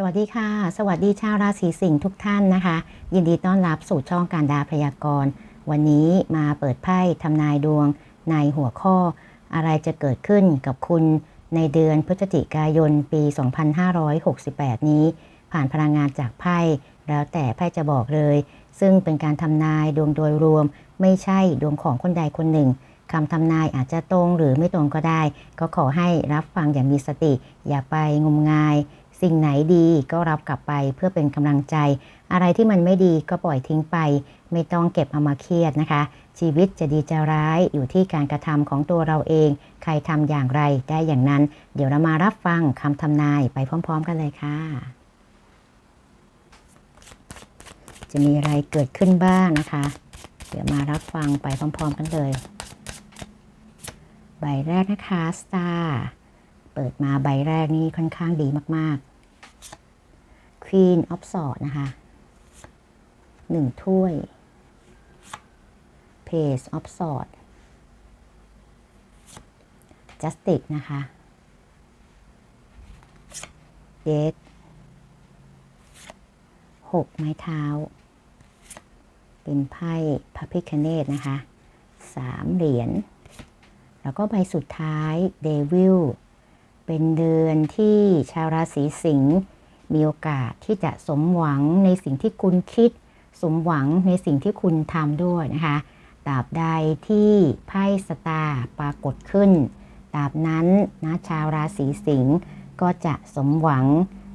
สวัสดีค่ะ สวัสดีชาวราศีสิงห์ทุกท่านนะคะ ยินดีต้อนรับสู่ช่องการดาพยากรณ์ วันนี้มาเปิดไพ่ทำนายดวงในหัวข้อ อะไรจะเกิดขึ้นกับคุณในเดือนพฤศจิกายนปี 2568 นี้ ผ่านพลังงานจากไพ่แล้วแต่ไพ่จะบอกเลย ซึ่งเป็นการทำนายดวงโดยรวม ไม่ใช่ดวงของคนใดคนหนึ่งคำทำนายอาจจะตรงหรือไม่ตรงก็ได้ ก็ขอให้รับฟังอย่างมีสติ อย่าไปงมงาย สิ่งไหนดีก็รับกลับไปเพื่อเป็นกำลังใจ อะไรที่มันไม่ดีก็ปล่อยทิ้งไป ไม่ต้องเก็บเอามาเครียดนะคะ ชีวิตจะดีจะร้ายอยู่ที่การกระทำของตัวเราเอง ใครทำอย่างไรได้อย่างนั้น เดี๋ยวเรามารับฟังคำทำนายไปพร้อม ๆ กันเลยค่ะ จะมีอะไรเกิดขึ้นบ้างนะคะ เดี๋ยวมารับฟังไปพร้อม ๆ กันเลย ใบแรกนะคะสตาร์ ปิดมาใบแรกนี่ค่อนข้างดีมากๆ Queen of Swords นะคะหนึ่งถ้วย Page of Swords Justice นะคะ Death หกไม้เท้า เป็นไพ่พระพิคเนตนะคะสามเหรียญ แล้วก็ใบสุดท้ายเดวิล เป็นเดือนที่ชาวราศีสิงห์มีโอกาสที่จะสมหวังในสิ่งที่คุณคิด สมหวังในสิ่งที่คุณทำด้วยนะคะตราบใดที่ไพ่สตาร์ปรากฏขึ้นตราบนั้นนะชาวราศีสิงห์ก็จะสมหวัง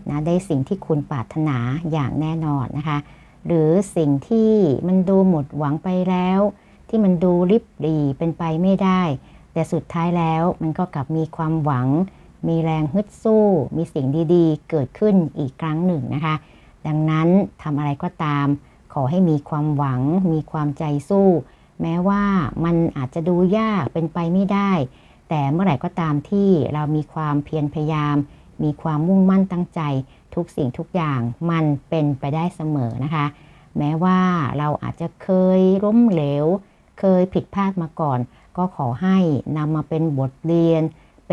นะได้สิ่งที่คุณปรารถนาอย่างแน่นอนนะคะ หรือสิ่งที่มันดูหมดหวังไปแล้ว ที่มันดูริบหรีเป็นไปไม่ได้ แต่สุดท้ายแล้วมันก็กลับมีความหวัง มีแรงฮึดสู้ มีสิ่งดีๆ เกิดขึ้นอีกครั้งหนึ่งนะคะ ดังนั้นทำอะไรก็ตาม ขอให้มีความหวัง มีความใจสู้ แม้ว่ามันอาจจะดูยากเป็นไปไม่ได้ แต่เมื่อไหร่ก็ตามที่เรามีความเพียรพยายาม มีความมุ่งมั่นตั้งใจ ทุกสิ่งทุกอย่างมันเป็นไปได้เสมอนะคะ แม้ว่าเราอาจจะเคยล้มเหลว เคยผิดพลาดมาก่อน ก็ขอให้นำมาเป็นบทเรียน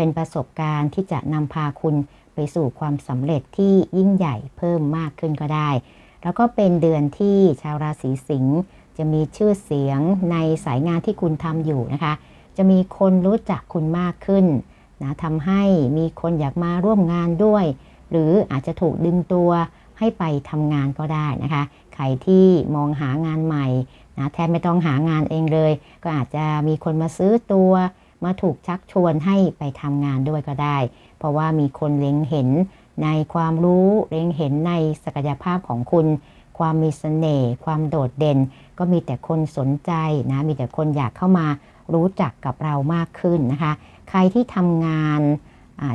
เป็นประสบการณ์ที่จะนำพาคุณไปสู่ความสำเร็จที่ยิ่งใหญ่เพิ่มมากขึ้นก็ได้ แล้วก็เป็นเดือนที่ชาวราศีสิงห์จะมีชื่อเสียงในสายงานที่คุณทำอยู่นะคะ จะมีคนรู้จักคุณมากขึ้นนะทำให้มีคนอยากมาร่วมงานด้วย หรืออาจจะถูกดึงตัวให้ไปทำงานก็ได้นะคะ ใครที่มองหางานใหม่นะแทบไม่ต้องหางานเองเลย ก็อาจจะมีคนมาซื้อตัว มาถูกชักชวนให้ไปทำงานด้วยก็ได้ เพราะว่ามีคนเล็งเห็นในความรู้เล็งเห็นในศักยภาพของคุณ ความมีเสน่ห์ความโดดเด่น ก็มีแต่คนสนใจนะมีแต่คนอยากเข้ามารู้จักกับเรามากขึ้นนะคะ ใครที่ทำงาน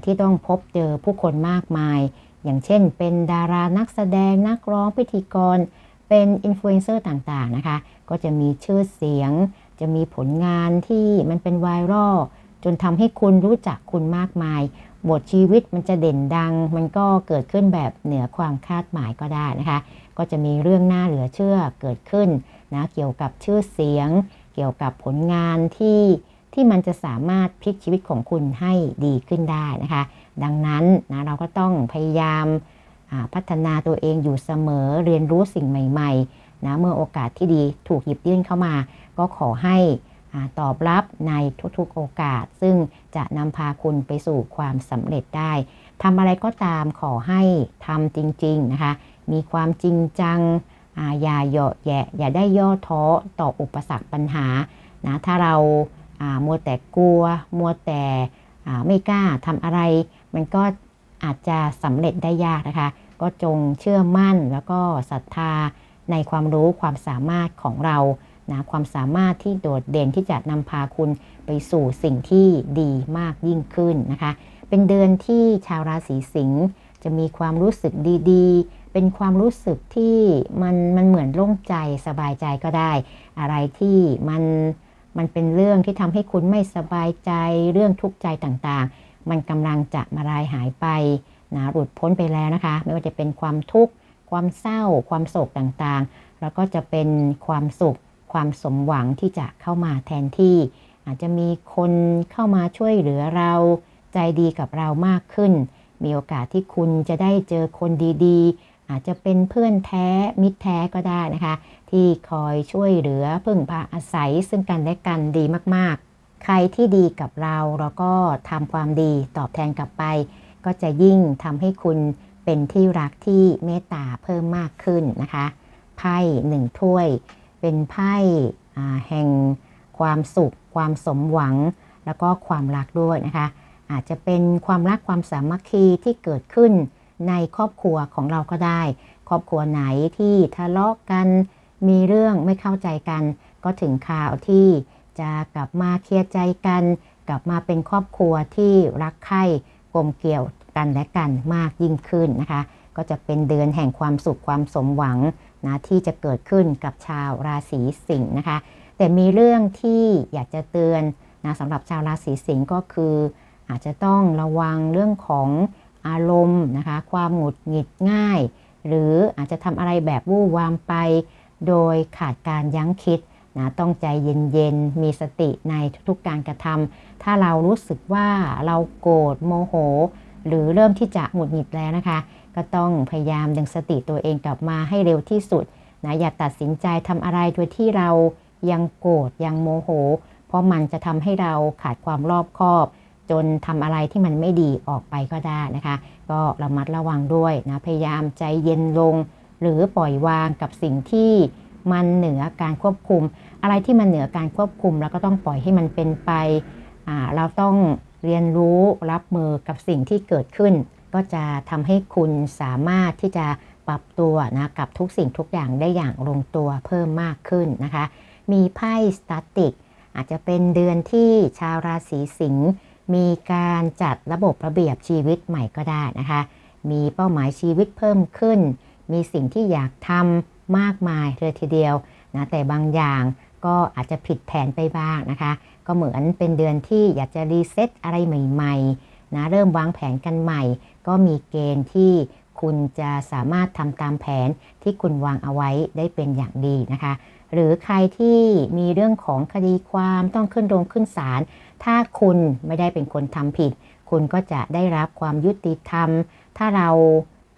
ที่ต้องพบเจอผู้คนมากมาย อย่างเช่น เป็นดารานักแสดงนักร้องพิธีกร เป็นอินฟลูเอนเซอร์ต่างๆนะคะ ก็จะมีชื่อเสียง จะมีผลงานที่มันเป็นไวรัลจนทำให้คุณรู้จักคุณมากมาย บทชีวิตมันจะเด่นดัง มันก็เกิดขึ้นแบบเหนือความคาดหมายก็ได้นะคะ ก็จะมีเรื่องน่าเหลือเชื่อเกิดขึ้นนะเกี่ยวกับชื่อเสียง เกี่ยวกับผลงานที่ที่มันจะสามารถพลิกชีวิตของคุณให้ดีขึ้นได้นะคะ ดังนั้นนะเราก็ต้องพยายามพัฒนาตัวเองอยู่เสมอเรียนรู้สิ่งใหม่ ๆ นะเมื่อโอกาสที่ดีถูกหยิบยื่นเข้ามา ก็ขอให้ตอบรับในทุกๆโอกาส ซึ่งจะนำพาคุณไปสู่ความสำเร็จได้ทำอะไรก็ตามขอให้ทำจริง ๆ นะคะ มีความจริงจังอย่าเหยาะแยะ อย่าได้ย่อท้อต่ออุปสรรคปัญหานะถ้าเรามัวแต่กลัว มัวแต่ไม่กล้าทำอะไร มันก็อาจจะสำเร็จได้ยากนะคะ ก็จงเชื่อมั่นแล้วก็ศรัทธา ในความรู้ความสามารถของเรานะความสามารถที่โดดเด่นที่จะนำพาคุณไปสู่สิ่งที่ดีมากยิ่งขึ้นนะคะ เป็นเดือนที่ชาวราศีสิงห์จะมีความรู้สึกดีๆ เป็นความรู้สึกที่มันมันเหมือนโล่งใจสบายใจก็ได้ อะไรที่มันมันเป็นเรื่องที่ทำให้คุณไม่สบายใจเรื่องทุกข์ใจต่างๆ มันกำลังจะมาลายหายไปนะหลุดพ้นไปแล้วนะคะ ไม่ว่าจะเป็นความทุกข์ ความเศร้า ความโศกต่างๆ แล้วก็จะเป็นความสุข ความสมหวังที่จะเข้ามาแทนที่ อาจจะมีคนเข้ามาช่วยเหลือเรา ใจดีกับเรามากขึ้น มีโอกาสที่คุณจะได้เจอคนดีๆ อาจจะเป็นเพื่อนแท้ มิตรแท้ก็ได้นะคะ ที่คอยช่วยเหลือพึ่งพาอาศัยซึ่งกันและกันดีมากๆ ใครที่ดีกับเราเราก็ทำความดีตอบแทนกลับไป ก็จะยิ่งทำให้คุณ เป็นที่รักที่เมตตาเพิ่มมากขึ้นนะคะ ไพ่หนึ่งถ้วย เป็นไพ่แห่งความสุข ความสมหวัง แล้วก็ความรักด้วยนะคะ อาจจะเป็นความรักความสามัคคีที่เกิดขึ้นในครอบครัวของเราก็ได้ ครอบครัวไหนที่ทะเลาะกัน มีเรื่องไม่เข้าใจกัน ก็ถึงข่าวที่จะกลับมาเคลียร์ใจกัน กลับมาเป็นครอบครัวที่รักใคร่กลมเกลี่ยว กันและกันมากยิ่งขึ้นนะคะ ก็จะเป็นเดือนแห่งความสุขความสมหวังนะที่จะเกิดขึ้นกับชาวราศีสิงห์นะคะ แต่มีเรื่องที่อยากจะเตือนนะสำหรับชาวราศีสิงห์ก็คือ อาจจะต้องระวังเรื่องของอารมณ์นะคะ ความหงุดหงิดง่าย หรืออาจจะทำอะไรแบบวู่วามไป โดยขาดการยั้งคิดนะต้องใจเย็นๆ มีสติในทุกๆการกระทำ ถ้าเรารู้สึกว่าเราโกรธโมโห หรือเริ่มที่จะหงุดหงิดแล้วนะคะ ก็ต้องพยายามดึงสติตัวเองกลับมาให้เร็วที่สุดนะอย่าตัดสินใจทำอะไรโดยที่เรายังโกรธยังโมโห เพราะมันจะทำให้เราขาดความรอบคอบ จนทำอะไรที่มันไม่ดีออกไปก็ได้นะคะ ก็ระมัดระวังด้วยนะพยายามใจเย็นลง หรือปล่อยวางกับสิ่งที่มันเหนือการควบคุม อะไรที่มันเหนือการควบคุมเราก็ต้องปล่อยให้มันเป็นไป เราต้อง เรียนรู้รับมือกับสิ่งที่เกิดขึ้น ก็จะทำให้คุณสามารถที่จะปรับตัวนะกับทุกสิ่งทุกอย่างได้อย่างลงตัวเพิ่มมากขึ้นนะคะ มีไพ่สตาติกอาจจะเป็นเดือนที่ชาวราศีสิงห์มีการจัดระบบระเบียบชีวิตใหม่ก็ได้นะคะ มีเป้าหมายชีวิตเพิ่มขึ้น มีสิ่งที่อยากทำมากมายเลยทีเดียวนะแต่บางอย่างก็อาจจะผิดแผนไปบ้างนะคะ ก็เหมือนเป็นเดือนที่อยากจะรีเซ็ตอะไรใหม่ๆนะเริ่มวางแผนกันใหม่ ก็มีเกณฑ์ที่คุณจะสามารถทำตามแผนที่คุณวางเอาไว้ได้เป็นอย่างดีนะคะ หรือใครที่มีเรื่องของคดีความต้องขึ้นโรงขึ้นศาลถ้าคุณไม่ได้เป็นคนทำผิด คุณก็จะได้รับความยุติธรรม ถ้าเรา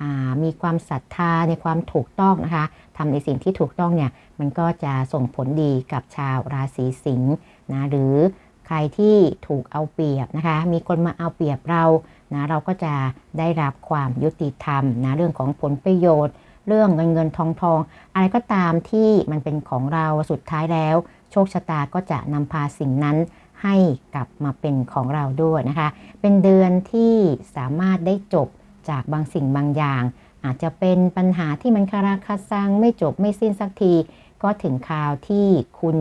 ามีความศรัทธาในความถูกต้องนะคะทำในสิ่งที่ถูกต้องเนี่ยมันก็จะส่งผลดีกับชาวราศีสิงห์ นะหรือใครที่ถูกเอาเปรียบนะคะ มีคนมาเอาเปรียบเรานะเราก็จะได้รับความยุติธรรมนะเรื่องของผลประโยชน์ เรื่องเงินเงินทองทองอะไรก็ตามที่มันเป็นของเราสุดท้ายแล้ว โชคชะตาก็จะนำพาสิ่งนั้นให้กลับมาเป็นของเราด้วยนะคะ เป็นเดือนที่สามารถได้จบจากบางสิ่งบางอย่าง อาจจะเป็นปัญหาที่มันคาราคาซังไม่จบไม่สิ้นสักที ก็ถึงคราวที่คุณ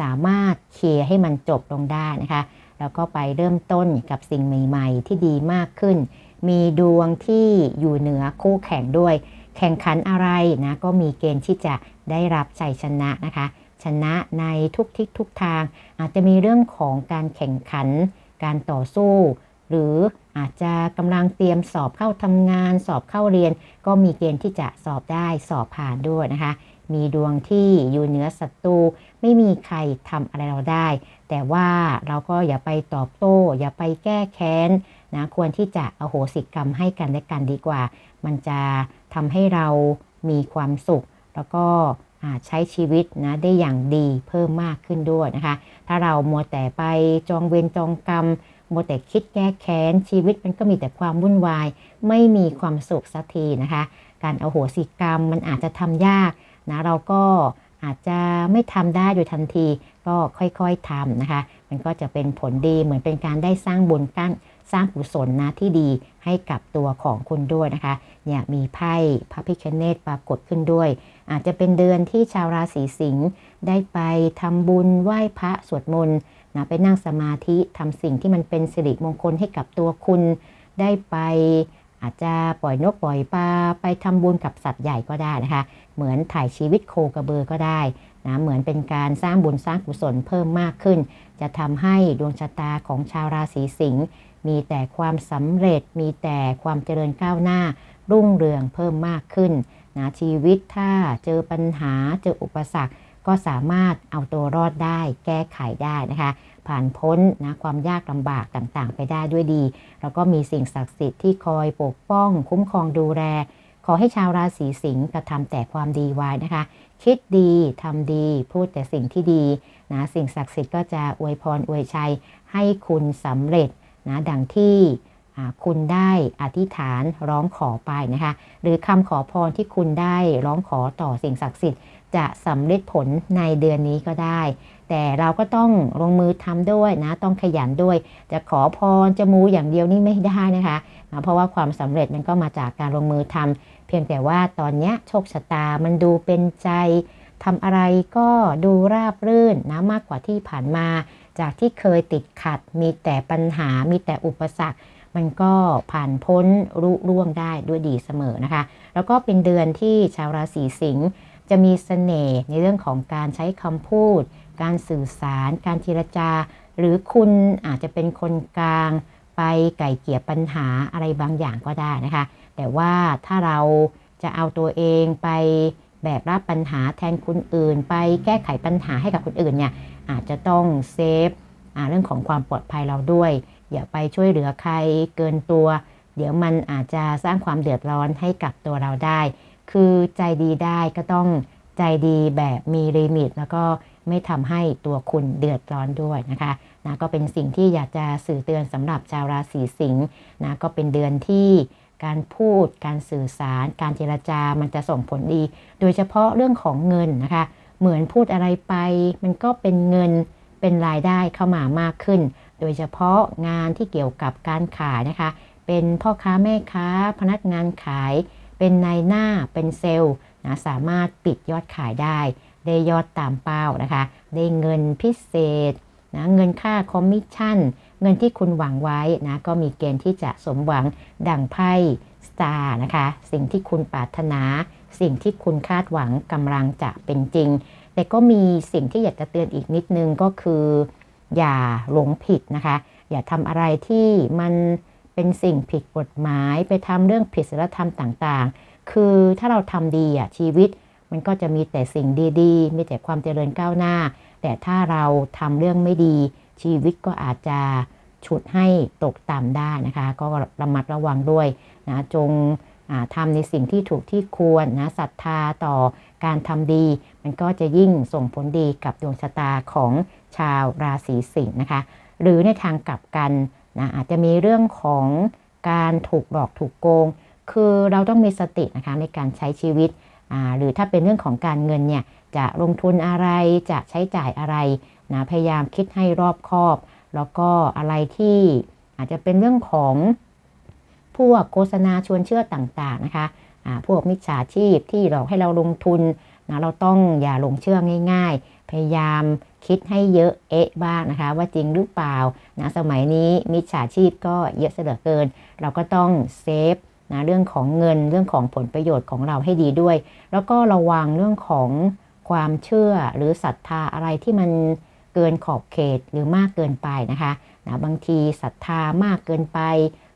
สามารถเคลียร์ให้มันจบลงได้นะคะ แล้วก็ไปเริ่มต้นกับสิ่งใหม่ ๆ ที่ดีมากขึ้น มีดวงที่อยู่เหนือคู่แข่งด้วย แข่งขันอะไรนะก็มีเกณฑ์ที่จะได้รับชัยชนะนะคะ ชนะในทุกทิศทุกทาง อาจจะมีเรื่องของการแข่งขัน การต่อสู้ หรืออาจจะกำลังเตรียมสอบเข้าทำงาน สอบเข้าเรียน ก็มีเกณฑ์ที่จะสอบได้สอบผ่านด้วยนะคะ มีดวงที่อยู่เหนือศัตรู ไม่มีใครทำอะไรเราได้ แต่ว่าเราก็อย่าไปตอบโต้ อย่าไปแก้แค้นนะควรที่จะอโหสิกรรมให้กันและกันดีกว่า มันจะทำให้เรามีความสุข แล้วก็ใช้ชีวิตนะได้อย่างดีเพิ่มมากขึ้นด้วยนะคะ ถ้าเรามัวแต่ไปจองเวรจองกรรมมัวแต่คิดแก้แค้นชีวิตมันก็มีแต่ความวุ่นวาย ไม่มีความสุขสักทีนะคะ การเอาโหสิกรรมมันอาจจะทำยากนะเราก็ อาจจะไม่ทำได้โดยทันที ก็ค่อยๆทำนะคะ มันก็จะเป็นผลดีเหมือนเป็นการได้สร้างบุญกั้นสร้างกุศลนะที่ดีให้กับตัวของคุณด้วยนะคะเนี่ยมีไพ่พระพิคเนตปรากฏขึ้นด้วย อาจจะเป็นเดือนที่ชาวราศีสิงห์ได้ไปทำบุญไหว้พระสวดมนต์นะไปนั่งสมาธิทำสิ่งที่มันเป็นสิริมงคลให้กับตัวคุณได้ไป อาจจะปล่อยนกปล่อยปลาไปทำบุญกับสัตว์ใหญ่ก็ได้นะคะ เหมือนถ่ายชีวิตโคกระเบือก็ได้นะเหมือนเป็นการสร้างบุญสร้างกุศลเพิ่มมากขึ้น จะทำให้ดวงชะตาของชาวราศีสิงห์มีแต่ความสำเร็จ มีแต่ความเจริญก้าวหน้า รุ่งเรืองเพิ่มมากขึ้นนะชีวิตถ้าเจอปัญหาเจออุปสรรค ก็สามารถเอาตัวรอดได้ แก้ไขได้นะคะ ผ่านพ้นนะความยากลำบากต่างๆ ไปได้ด้วยดี แล้วก็มีสิ่งศักดิ์สิทธิ์ที่คอยปกป้อง คุ้มครองดูแล ขอให้ชาวราศีสิงห์กระทำแต่ความดีไว้นะคะ คิดดีทำดีพูดแต่สิ่งที่ดีนะสิ่งศักดิ์สิทธิ์ก็จะอวยพรอวยชัยให้คุณสำเร็จนะดังที่ คุณได้อธิษฐานร้องขอไปนะคะ หรือคำขอพรที่คุณได้ร้องขอต่อสิ่งศักดิ์สิทธิ์ จะสำเร็จผลในเดือนนี้ก็ได้ แต่เราก็ต้องลงมือทำด้วยนะ ต้องขยันด้วย จะขอพรจะมูอย่างเดียวนี่ไม่ได้นะคะ เพราะว่าความสำเร็จมันก็มาจากการลงมือทำเพียงแต่ว่าตอนนี้โชคชะตามันดูเป็นใจทำอะไรก็ดูราบรื่นนะมากกว่าที่ผ่านมา จากที่เคยติดขัด มีแต่ปัญหามีแต่อุปสรรค มันก็ผ่านพ้นรุ่ร่วงได้ด้วยดีเสมอนะคะ แล้วก็เป็นเดือนที่ชาวราศีสิงห์จะมีสเสน่ห์ในเรื่องของการใช้คำพูด การสื่อสาร การเจรจา หรือคุณอาจจะเป็นคนกลางไปไก่เกี่ยปัญหาอะไรบางอย่างก็ได้นะคะ แต่ว่าถ้าเราจะเอาตัวเองไปแบบรับปัญหาแทนคนอื่น ไปแก้ไขปัญหาให้กับคนอื่นเนี่ยอาจจะต้องเซฟเรื่องของความปลอดภัยเราด้วย อย่าไปช่วยเหลือใครเกินตัว เดี๋ยวมันอาจจะสร้างความเดือดร้อนให้กับตัวเราได้ คือใจดีได้ก็ต้องใจดีแบบมีลิมิต แล้วก็ไม่ทำให้ตัวคุณเดือดร้อนด้วยนะคะนะก็เป็นสิ่งที่อยากจะสื่อเตือนสำหรับชาวราศีสิงห์นะก็เป็นเดือนที่การพูด การสื่อสาร การเจรจา มันจะส่งผลดี โดยเฉพาะเรื่องของเงินนะคะ เหมือนพูดอะไรไป มันก็เป็นเงิน เป็นรายได้เข้ามามากขึ้น โดยเฉพาะงานที่เกี่ยวกับการขายนะคะ เป็นพ่อค้าแม่ค้า พนักงานขาย เป็นนายหน้าเป็นเซลล์นะสามารถปิดยอดขายได้ ได้ยอดตามเป้านะคะ ได้เงินพิเศษนะเงินค่าคอมมิชชั่น เงินที่คุณหวังไว้นะก็มีเกณฑ์ที่จะสมหวังดังไพ่สตาร์นะคะ สิ่งที่คุณปรารถนา สิ่งที่คุณคาดหวังกำลังจะเป็นจริง แต่ก็มีสิ่งที่อยากจะเตือนอีกนิดนึงก็คือ อย่าหลงผิดนะคะ อย่าทำอะไรที่มันเป็นสิ่งผิดกฎหมาย ไปทำเรื่องผิดศีลธรรมต่างๆ คือถ้าเราทำดีอะชีวิต มันก็จะมีแต่สิ่งดีๆ มีแต่ความเจริญก้าวหน้า แต่ถ้าเราทำเรื่องไม่ดี ชีวิตก็อาจจะฉุดให้ตกต่ำได้นะคะ ก็ระมัดระวังด้วยนะจง ทำในสิ่งที่ถูกที่ควรนะศรัทธาต่อการทำดี มันก็จะยิ่งส่งผลดีกับดวงชะตาของชาวราศีสิงห์นะคะ หรือในทางกลับกันนะอาจจะมีเรื่องของการถูกหลอกถูกโกง คือเราต้องมีสตินะคะในการใช้ชีวิต หรือถ้าเป็นเรื่องของการเงินเนี่ยจะลงทุนอะไรจะใช้จ่ายอะไรนะพยายามคิดให้รอบคอบ แล้วก็อะไรที่อาจจะเป็นเรื่องของ พวกโฆษณาชวนเชื่อต่างๆนะคะพวกมิจฉาชีพที่หลอกให้เราลงทุนนะเราต้องอย่าลงเชื่อง่าย ๆ พยายามคิดให้เยอะเอ๊ะบ้างนะคะ ว่าจริงหรือเปล่านะสมัยนี้มิจฉาชีพก็เยอะเสือเกิน เราก็ต้องเซฟนะเรื่องของเงินเรื่องของผลประโยชน์ของเราให้ดีด้วย แล้วก็ระวังเรื่องของความเชื่อหรือศรัทธาอะไรที่มันเกินขอบเขตหรือมากเกินไปนะคะนะบางทีศรัทธามากเกินไป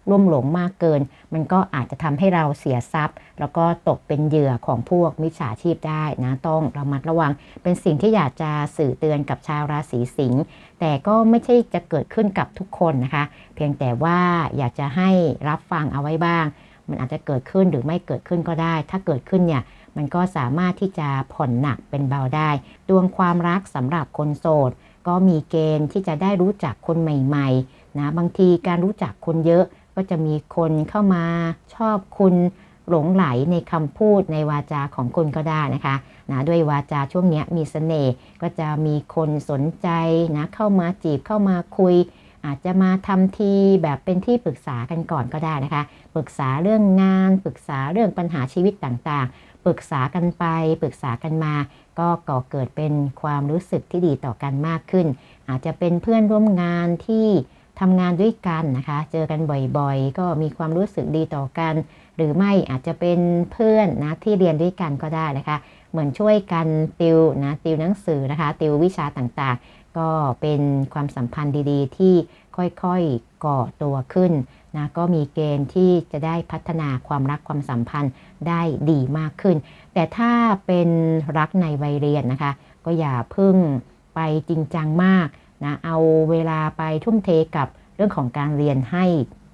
ร่วมหลงมากเกิน มันก็อาจจะทำให้เราเสียทรัพย์ แล้วก็ตกเป็นเหยื่อของพวกมิจฉาชีพได้นะต้องระมัดระวัง เป็นสิ่งที่อยากจะสื่อเตือนกับชาวราศีสิงห์แต่ก็ไม่ใช่จะเกิดขึ้นกับทุกคนนะคะ เพียงแต่ว่าอยากจะให้รับฟังเอาไว้บ้าง มันอาจจะเกิดขึ้นหรือไม่เกิดขึ้นก็ได้ ถ้าเกิดขึ้นเนี่ยมันก็สามารถที่จะผ่อนหนักเป็นเบาได้ ดวงความรักสำหรับคนโสด ก็มีเกณฑ์ที่จะได้รู้จักคนใหม่ ๆ นะ บางทีการรู้จักคนเยอะ ก็จะมีคนเข้ามาชอบคุณหลงไหลในคำพูดในวาจาของคุณก็ได้นะคะนะด้วยวาจาช่วงนี้มีสเสน่ห์ก็จะมีคนสนใจนะเข้ามาจีบเข้ามาคุย อาจจะมาทำทีแบบเป็นที่ปรึกษากันก่อนก็ได้นะคะ ปรึกษาเรื่องงาน ปรึกษาเรื่องปัญหาชีวิตต่างๆ ปรึกษากันไป ปรึกษากันมา ก็ก่อเกิดเป็นความรู้สึกที่ดีต่อกันมากขึ้น อาจจะเป็นเพื่อนร่วมงานที่ ทำงานด้วยกันนะคะ เจอกันบ่อยๆ ก็มีความรู้สึกดีต่อกัน หรือไม่อาจจะเป็นเพื่อนนะที่เรียนด้วยกันก็ได้นะคะ เหมือนช่วยกันติวนะติวหนังสือนะคะ ติววิชาต่างๆ ก็เป็นความสัมพันธ์ดีๆ ที่ค่อยๆก่อตัวขึ้นนะก็มีเกณฑ์ที่จะได้พัฒนาความรักความสัมพันธ์ได้ดีมากขึ้น แต่ถ้าเป็นรักในวัยเรียนนะคะ ก็อย่าเพึ่งไปจริงจังมาก นะเอาเวลาไปทุ่มเทกับเรื่องของการเรียนให้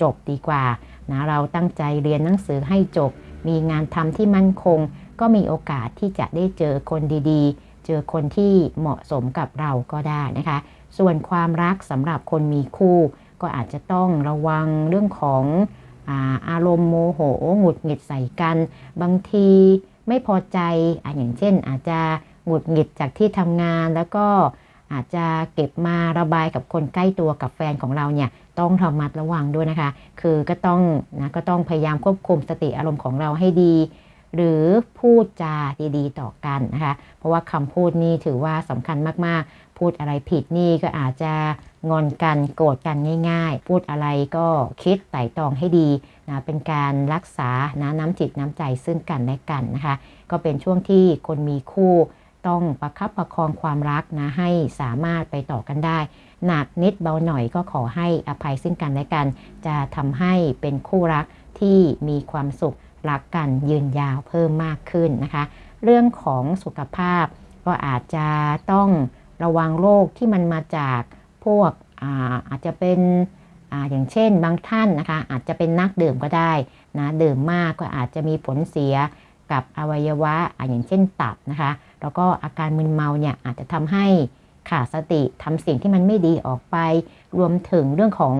จบดีกว่านะเราตั้งใจเรียนหนังสือให้จบ มีงานทำที่มั่นคง ก็มีโอกาสที่จะได้เจอคนดีๆ เจอคนที่เหมาะสมกับเราก็ได้นะคะ ส่วนความรักสำหรับคนมีคู่ ก็อาจจะต้องระวังเรื่องของอาอารมณ์โมโหหงุดหงิดใส่กัน บางทีไม่พอใจออย่างเช่นอาจจะหงุดหงิดจากที่ทำงานแล้วก็ อาจจะเก็บมาระบายกับคนใกล้ตัวกับแฟนของเราเนี่ยต้องระมัดระวังด้วยนะคะ คือก็ต้องนะก็ต้องพยายามควบคุมสติอารมณ์ของเราให้ดี หรือพูดจาดีๆ ต่อกันนะคะ เพราะว่าคำพูดนี่ถือว่าสำคัญมากๆ พูดอะไรผิดนี่ก็อาจจะงอนกันโกรธกันง่าย ๆ พูดอะไรก็คิดไต่ตรองให้ดีนะเป็นการรักษานะน้ำจิตน้ำใจซึ่งกันและกันนะคะ ก็เป็นช่วงที่คนมีคู่ ต้องประคับประคองความรักนะให้สามารถไปต่อกันได้ หนักนิดเบาหน่อยก็ขอให้อภัยซึ่งกันและกัน จะทำให้เป็นคู่รักที่มีความสุขรักกันยืนยาวเพิ่มมากขึ้นนะคะ เรื่องของสุขภาพก็อาจจะต้องระวังโรคที่มันมาจากพวกอาอาจจะเป็นออย่างเช่นบางท่านนะคะอาจจะเป็นนักดื่มก็ได้นะดื่มมากก็อาจจะมีผลเสีย กับอวัยวะอย่างเช่นตับนะคะ แล้วก็อาการมึนเมาเนี่ยอาจจะทำให้ขาดสติทำสิ่งที่มันไม่ดีออกไป รวมถึงเรื่องของ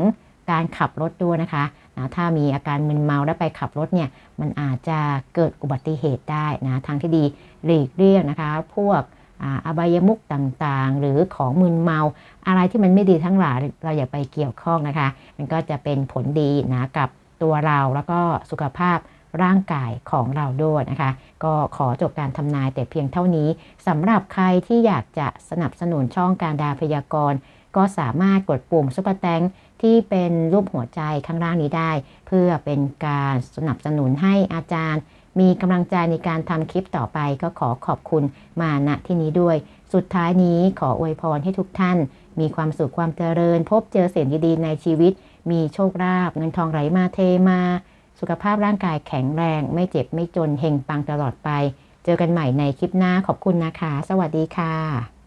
การขับรถด้วยนะคะนะถ้ามีอาการมึนเมาแล้วไปขับรถเนี่ยมันอาจจะเกิดอุบัติเหตุได้นะทางที่ดีหลีกเลี่ยงนะคะ พวกอาอบายมุกต่างๆ หรือของมึนเมาอะไรที่มันไม่ดีทั้งหลายเราอย่าไปเกี่ยวข้องนะคะ มันก็จะเป็นผลดีนะกับตัวเราแล้วก็สุขภาพ ร่างกายของเราด้วยนะคะ ก็ขอจบการทำนายแต่เพียงเท่านี้สำหรับใครที่อยากจะสนับสนุนช่องการดาพยากรณ์ก็สามารถกดปุ่มซุปเปอร์แตงที่เป็นรูปหัวใจข้างล่างนี้ได้ เพื่อเป็นการสนับสนุนให้อาจารย์ มีกำลังใจในการทำคลิปต่อไปก็ขอขอบคุณมาณที่นี้ด้วย สุดท้ายนี้ขออวยพรให้ทุกท่าน มีความสุขความเจริญ พบเจอสิ่งดีๆในชีวิต มีโชคลาภเงินทองไหลมาเทมา สุขภาพร่างกายแข็งแรง ไม่เจ็บไม่จนเฮงปังตลอดไป เจอกันใหม่ในคลิปหน้าขอบคุณนะคะ สวัสดีค่ะ